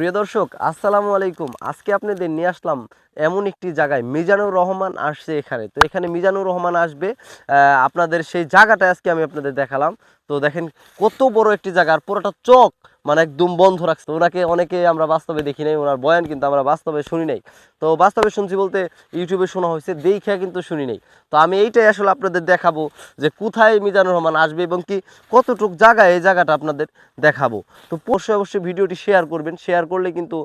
প্রিয় দর্শক আসসালামু আলাইকুম। আজকে আপনাদের নিয়ে আসলাম এমন একটি জায়গায় মিজানুর রহমান আসছে এখানে। তো এখানে মিজানুর রহমান আসবে আপনাদের সেই জায়গাটা আজকে আমি আপনাদের দেখালাম। তো দেখেন কত বড় একটি জায়গা, আর পুরোটা চক মানে একদম বন্ধ রাখছে। ওনাকে অনেকে আমরা বাস্তবে দেখি নাই, ওনার বয়ান কিন্তু আমরা বাস্তবে শুনি নাই। তো বাস্তবে শুনছি বলতে ইউটিউবে শোনা হয়েছে দেখা কিন্তু শুনি নাই। তো আমি এইটাই আসলে আপনাদের দেখাবো যে কোথায় মিজানুর রহমান আসবে এবং কি কতটুক জায়গায় এই জায়গাটা আপনাদের দেখাবো। তো অবশ্যই অবশ্যই ভিডিওটি শেয়ার করবেন। শেয়ার করলে কিন্তু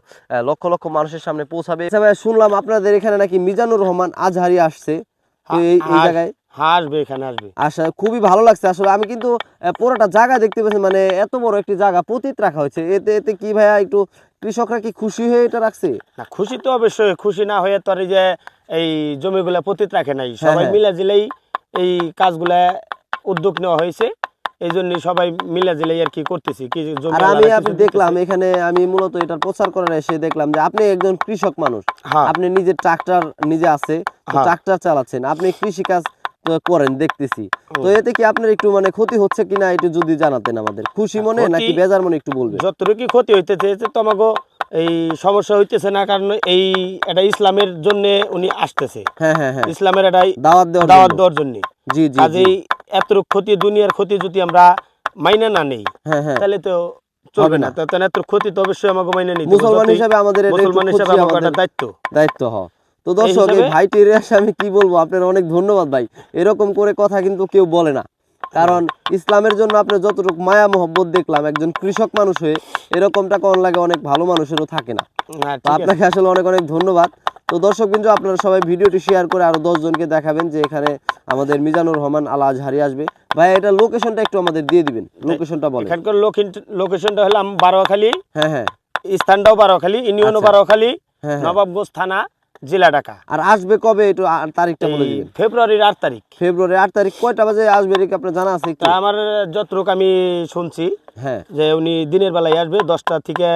লক্ষ লক্ষ মানুষের সামনে পৌঁছাবে। শুনলাম আপনাদের এখানে নাকি মিজানুর রহমান আজহারি আসছে। এই জায়গায়। হ্যাঁ আসবে এখানে আসবে আসা খুবই ভালো লাগছে আসলে। আমি কিন্তু পুরোটা জায়গা দেখতে পাচ্ছি মানে এত বড় একটি জায়গা পতিত রাখা হয়েছে। এতে এতে কি ভাইয়া একটু কৃষকরা কি খুশি হয়ে এটা রাখছে? না খুশি তো অবশ্যই খুশি না হয়ে তো যে এই জমিগুলা পতিত রাখে নাই। হ্যাঁ, সবাই হ্যাঁ। মিলে জিলেই এই কাজগুলা উদ্যোগ নেওয়া হয়েছে। এই জন্য সবাই মিলে আর কি করতেছি। কি আর আমি আপনি দেখলাম এখানে আমি মূলত এটার প্রচার করার এসে দেখলাম যে আপনি একজন কৃষক মানুষ। হ্যাঁ। আপনি নিজে ট্রাক্টর নিজে আছে হ্যাঁ। ট্রাক্টর চালাচ্ছেন আপনি কৃষি কাজ করেন দেখতেছি। তো এতে কি আপনার একটু মানে ক্ষতি হচ্ছে কিনা একটু যদি জানাতেন আমাদের। খুশি মনে নাকি বেজার মনে একটু বলবেন? যতটুকু ক্ষতি হইতেছে যে তোমাকে এই সমস্যা হইতেছে না কারণ এই এটা ইসলামের জন্য উনি আসতেছে। হ্যাঁ হ্যাঁ হ্যাঁ। ইসলামের এটাই দাওয়াত দেওয়ার দাওয়াত জন্য। দেওয়ার জন্য। জি জি জি। কাজেই এত ক্ষতি দুনিয়ার ক্ষতি যদি আমরা মাইনে না নেই হ্যাঁ হ্যাঁ। তাহলে তো চলবে না। না। তো এত ক্ষতি তো অবশ্যই আমাকে মাইনে নিতে মুসলমান হিসাবে আমাদের মুসলমান হিসাবে আমাকে আমাদের একটা দায়িত্ব। দায়িত্ব হ। তো দর্শক এই ভাইটির আমি কি বলব? আপনার অনেক ধন্যবাদ ভাই। এরকম করে কথা কিন্তু কেউ বলে না। কারণ ইসলামের জন্য আপনি যতটুকু মায়া মোহব্বত দেখলাম একজন কৃষক মানুষ হয়ে এরকমটা কোন লাগে অনেক ভালো মানুষেরও থাকে না। আপনাকে আসলে অনেক অনেক ধন্যবাদ। তো দর্শক বিন্দু আপনারা সবাই ভিডিওটি শেয়ার করে আরও দশ জনকে দেখাবেন যে এখানে আমাদের মিজানুর রহমান আল আজহারি আসবে। ভাই এটা লোকেশনটা একটু আমাদের দিয়ে দিবেন। লোকেশনটা বলেন। এখানকার লোকেশন- লোকেশনটা হলাম বারোয়াখালী হ্যাঁ হ্যাঁ। স্থানটাও বারোয়াখালী ইউনিয়নও আচ্ছা। বারোয়াখালী হ্যাঁ হ্যাঁ। নবাবগঞ্জ থানা জেলা ঢাকা। আর আসবে কবে একটু তারিখটা বলে দিবেন। ফেব্রুয়ারির আট তারিখ। ফেব্রুয়ারি আট তারিখ কয়টা বাজে আসবে আপনার জানা আছে আমার যতটুকু আমি শুনছি হ্যাঁ। যে উনি দিনের বেলায় আসবে দশটা থেকে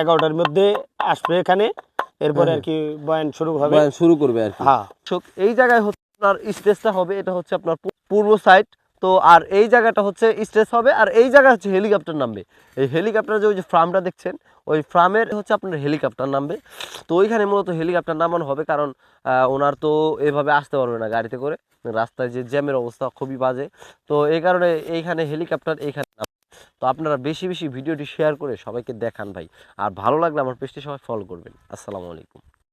এগারোটার মধ্যে আসবে এখানে। এরপরে আর কি বয়ান শুরু হবে। বয়ান শুরু করবে আর কি। হ্যাঁ এই জায়গায় হচ্ছে আপনার স্টেজটা হবে এটা হচ্ছে আপনার পূর্ব সাইড তো আর এই জায়গাটা হচ্ছে স্টেজ হবে আর এই জায়গা হচ্ছে হেলিকপ্টার নামবে। এই হেলিকপ্টার যে ওই যে ফার্মটা দেখছেন ওই ফার্মের হচ্ছে আপনার হেলিকপ্টার নামবে। তো ওইখানে মূলত হেলিকপ্টার নামানো হবে কারণ আহ, ওনার তো এভাবে আসতে পারবে না গাড়িতে করে। রাস্তায় যে জ্যামের অবস্থা খুবই বাজে। তো এই কারণে এইখানে হেলিকপ্টার এইখানে। তো আপনারা বেশি বেশি ভিডিওটি শেয়ার করে সবাইকে দেখান ভাই। আর ভালো লাগলে আমার পেজটি সবাই ফলো করবেন। আসসালামু আলাইকুম।